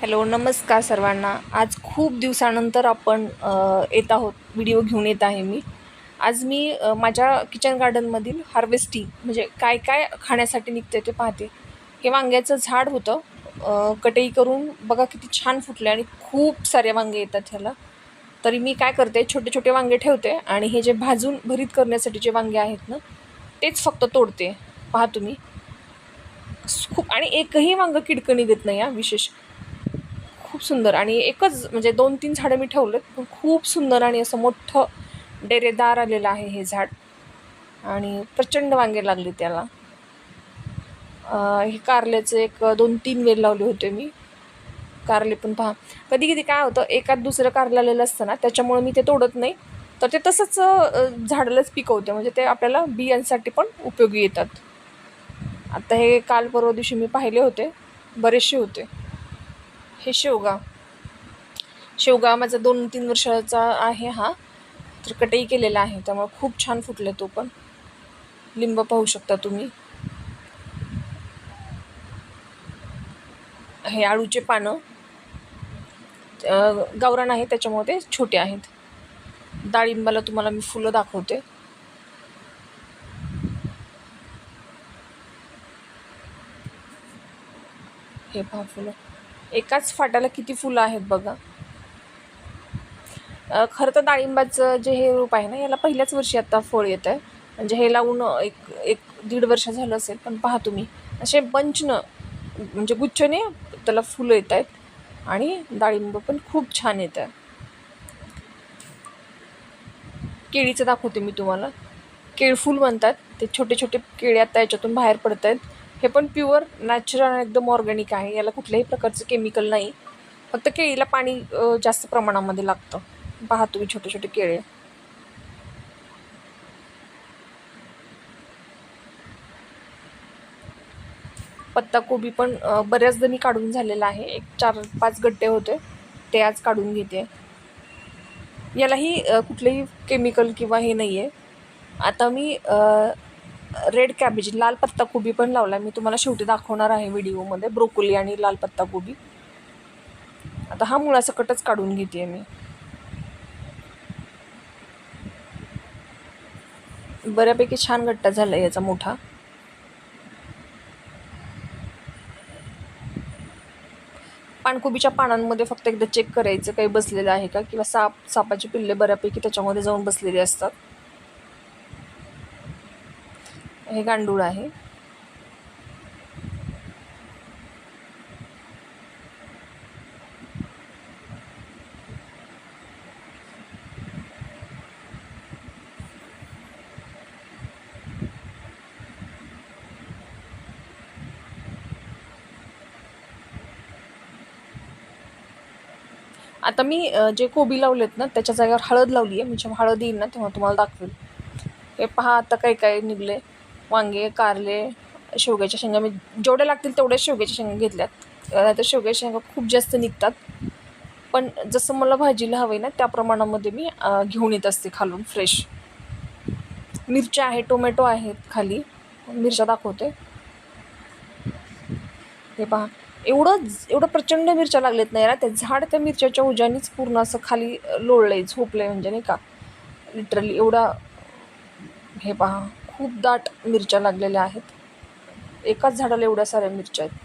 Hello नमस्कार सर्वांना. आज खूप दिवसानंतर आपण येत आहोत. व्हिडिओ घेऊन येत आहे मी. आज मी माझ्या किचन गार्डनमधील हार्वेस्टिंग म्हणजे काय काय खाण्यासाठी निघते ते पाहते. हे वांग्याचं झाड होतं. कटई करून बघा किती छान फुटले आणि खूप सारे वांगे येतात ह्याला. तरी मी काय करते छोटे छोटे वांगे ठेवते आणि हे जे भाजून भरीत करण्यासाठी जे वांगे आहेत ना तेच फक्त तोडते. पहा तुम्ही. खूप आणि एकही वांगं किडकं निघत नाही हा विशेष. खूप सुंदर. आणि एकच म्हणजे दोन तीन झाडं मी ठेवलेत पण खूप सुंदर आणि असं मोठं डेरेदार आलेलं आहे हे झाड. आणि प्रचंड वांगे लागले त्याला. हे कारल्याचं एक दोन तीन वेल लावले होते मी. कारले पण पहा. कधी कधी काय होतं एकात दुसरं कारलं आलेलं असतं ना त्याच्यामुळे मी ते तोडत नाही. तर ते तसंच झाडालाच पिकवते. म्हणजे ते आपल्याला बियांसाठी पण उपयोगी येतात. आता हे काल परवा दिवशी मी पाहिले होते बरेचसे होते. हे शेवगा. शेवगा माझा दोन तीन वर्षाचा आहे हा. तर कटई केलेला आहे त्यामुळे खूप छान फुटले तो पण. लिंब पाहू शकता तुम्ही. हे आळूचे पानं. गावरान आहे त्याच्यामुळे ते छोटे आहेत. डाळिंबाला तुम्हाला मी फुलं दाखवते. हे पहा फुलं. एकाच फाट्याला किती फुलं आहेत बघा. खरं तर डाळिंबाचं जे हे रूप आहे ना याला पहिल्याच वर्षी आता फळ येत आहे म्हणजे हे लावून एक एक दीड वर्ष झालं असेल पण पहा तुम्ही. असे बंचनं म्हणजे गुच्छने त्याला फुलं येत आहेत आणि डाळिंब पण खूप छान येत आहे केळीचं दाखवते मी तुम्हाला. केळफूल म्हणतात. ते छोटे छोटे केळी आता याच्यातून बाहेर पडत आहेत हे पण प्युअर नॅचरल आणि एकदम ऑर्गॅनिक आहे. याला कुठल्याही प्रकारचं केमिकल नाही. फक्त केळीला पाणी जास्त प्रमाणामध्ये लागतं. पहा तुम्ही छोटे छोटे केळे. पत्ताकोबी पण बऱ्याचदा मी काढून झालेला आहे. एक चार पाच गड्डे होते. ते आज काढून घेते. यालाही कुठलंही कुठलेही केमिकल किंवा हे नाही आहे आता मी रेड कॅबेज लाल पत्ताकोबी पण लावला मी तुम्हाला शेवटी दाखवणार आहे व्हिडिओमध्ये. ब्रोकोली आणि लाल पत्ताकोबी आता हा मुळासकटच काढून घेते मी. बऱ्यापैकी छान गट्टा झाला याचा मोठा. पानकोबीच्या पानांमध्ये फक्त एकदा चेक करायचं काही बसलेलं आहे का? किंवा साप सापाची पिल्ले बऱ्यापैकी त्याच्यामध्ये जाऊन बसलेली असतात. हे गांडूळ आहे. आता मी जे कोबी लावलेत ना त्याच्या जागेवर हळद लावली आहे मी जेव्हा हळद येईल ना तेव्हा तुम्हाला दाखवेल. हे पहा आता काय काय निघले वांगे कारले शेवग्याच्या शेंगा मी जेवढ्या लागतील तेवढ्या शेवग्याच्या शेंगा घेतल्यात. नाहीतर शेवग्याच्या शेंगा खूप जास्त निघतात. पण जसं मला भाजीला हवं आहे ना त्या प्रमाणामध्ये मी घेऊन येत असते खालून फ्रेश मिरच्या आहे टोमॅटो आहेत खाली. मिरच्या दाखवते. हे पहा. एवढं एवढं प्रचंड मिरच्या लागलेत नाही ना ते झाड त्या मिरच्याच्या उजानीच पूर्ण असं खाली लोळलं आहे झोपलं आहे म्हणजे नाही का. लिटरली एवढा. हे पहा. खूप दाट मिरच्या लागलेल्या आहेत. एकाच झाडाला एवढ्या साऱ्या मिरच्या आहेत.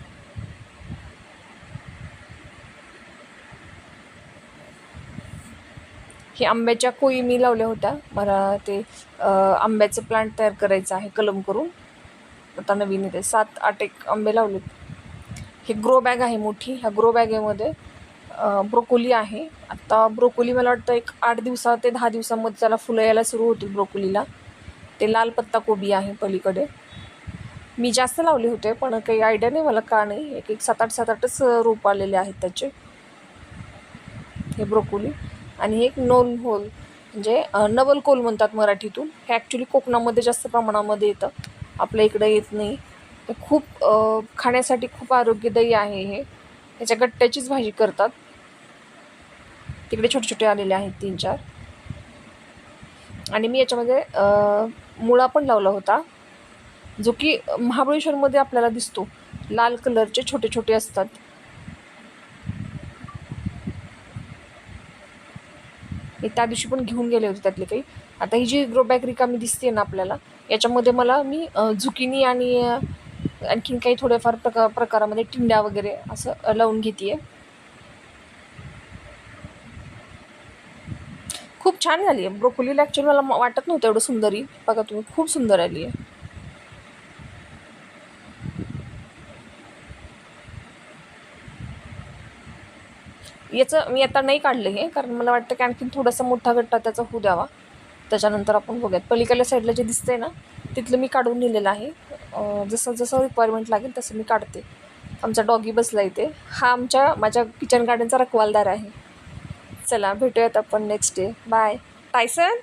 हे आंब्याच्या कोळी मी लावल्या होत्या. मला ते आंब्याचं प्लांट तयार करायचं आहे कलम करून. आता नवीन येते. सात आठ एक आंबे लावलेत. हे ग्रो बॅग आहे मोठी. ह्या ग्रो बॅगेमध्ये ब्रोकोली आहे. आत्ता ब्रोकोली मला वाटतं एक आठ दिवसात ते दहा दिवसामध्ये त्याला फुलं यायला सुरू होतील ब्रोकोलीला ते लाल पत्ता कोबी आहे पलीकडे. मी जास्त लावले होते पण काही आयडिया नाही मला का नाही. एक एक सात आठ सात आठच रोप आलेले आहेत त्याचे. हे ब्रोकोली आणि एक नोन होल म्हणजे नवलकोल नवल कोल म्हणतात मराठीतून. हे ॲक्च्युली कोकणामध्ये जास्त प्रमाणामध्ये येतं. आपल्या इकडं येत नाही. ते खूप खाण्यासाठी खूप आरोग्यदायी आहे हे. याच्या गट्ट्याचीच भाजी करतात. तिकडे छोटे छोटे आलेले आहेत तीन चार. आणि मी याच्यामध्ये मुळा पण लावला होता जो की महाबळेश्वरमध्ये आपल्याला दिसतो. लाल कलरचे छोटे छोटे असतात. त्या दिवशी पण घेऊन गेले होते त्यातले काही. आता ही जी ग्रोबॅग रिकामी दिसते ना आपल्याला याच्यामध्ये मला मी झुकिनी आणि आणखीन काही थोड्याफार प्रका प्रकारामध्ये टिंड्या वगैरे असं लावून घेते आहे खूप छान झाली आहे. ब्रोकोलीला ॲक्च्युली मला वाटत नव्हतं एवढं सुंदरी बघा तुम्ही खूप सुंदर आली आहे. याचं मी आता नाही काढलं हे कारण मला वाटतं की आणखीन थोडासा मोठा गट्टा त्याचा होऊ द्यावा. त्याच्यानंतर आपण बघूयात. पलीकडल्या साईडला जे दिसतंय ना तिथलं मी काढून नेलेलं आहे. जसं जसं रिक्वायरमेंट लागेल तसं मी काढते. आमचा डॉगी बसला इथे. हा आमच्या माझ्या किचन गार्डनचा रखवालदार आहे. चला भेटूयात आपण नेक्स्ट डे बाय टायसन